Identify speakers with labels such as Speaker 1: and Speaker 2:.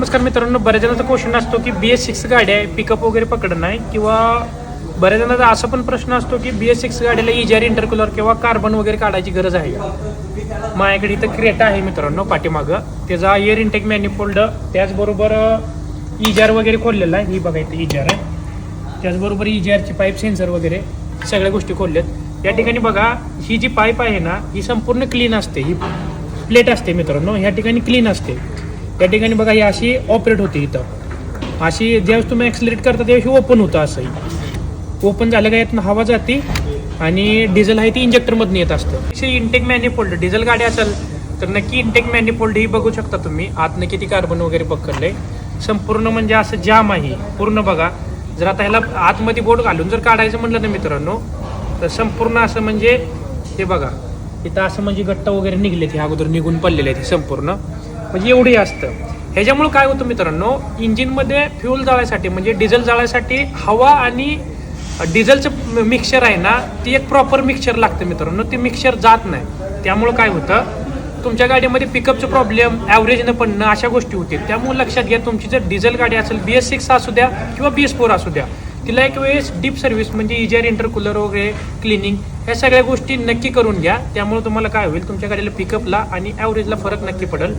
Speaker 1: नमस्कार मित्रांनो बऱ्याच जणांचा क्वेश्चन असतो की बी एस सिक्स गाडी आहे पिकअप वगैरे पकडत नाही किंवा बऱ्याच जणांचा असा पण प्रश्न असतो की बी एस सिक्स गाडीला इजार इंटरक्युलर किंवा कार्बन वगैरे काढायची गरज आहे माझ्याकडे इथं क्रेटा आहे मित्रांनो पाठीमागं. त्याचा एअर इंटेक मॅन्युफोल्ड त्याचबरोबर इजार वगैरे खोललेला आहे. ही बघा इथं इजार आहे. त्याचबरोबर इजारची पाईप सेन्सर वगैरे सगळ्या गोष्टी खोलल्यात या ठिकाणी बघा ही जी पाईप आहे ना ही संपूर्ण क्लीन असते. ही प्लेट असते मित्रांनो ह्या ठिकाणी क्लीन असते. त्या ठिकाणी बघा ही अशी ऑपरेट होते इथं. अशी ज्यावेळेस तुम्ही ॲक्सिलेट करता त्यावेळेस ओपन होतं असंही ओपन झालं का यातनं हवा जाते आणि डिझेल आहे ती इंजेक्टरमधून येत असतं. इंटेक मॅनिफोल्ड डिझेल गाडी असेल तर नक्की इंटेक मॅनिफोल्ड ही बघू शकता तुम्ही. आतनं किती कार्बन वगैरे पकडले संपूर्ण म्हणजे असं जाम आहे. पूर्ण बघा. जर आता ह्याला आतमध्ये बोट घालून जर काढायचं म्हटलं ना मित्रांनो तर संपूर्ण असं म्हणजे हे बघा. इथं असं म्हणजे गट्ट वगैरे निघले ते अगोदर निघून पडलेले आहेत संपूर्ण. म्हणजे एवढी असतं. ह्याच्यामुळे काय होतं मित्रांनो इंजिनमध्ये फ्यूल जाळायसाठी म्हणजे डिझेल जाळायसाठी हवा आणि डिझेलचं मिक्सचर आहे ना ती एक प्रॉपर मिक्सचर लागतं मित्रांनो ते मिक्सचर जात नाही. त्यामुळं काय होतं तुमच्या गाडीमध्ये पिकअपचं प्रॉब्लेम ॲव्हरेजनं पडणं अशा गोष्टी होतील त्यामुळे लक्षात घ्या तुमची जर डिझेल गाडी असेल बी एस सिक्स असू द्या किंवा बी एस फोर असू द्या तिला एक वेळेस डीप सर्व्हिस म्हणजे इजर इंटरकूलर वगैरे क्लिनिंग ह्या सगळ्या गोष्टी नक्की करून घ्या. त्यामुळे तुम्हाला काय होईल तुमच्या गाडीला पिकअपला आणि ॲव्हरेजला फरक नक्की पडेल.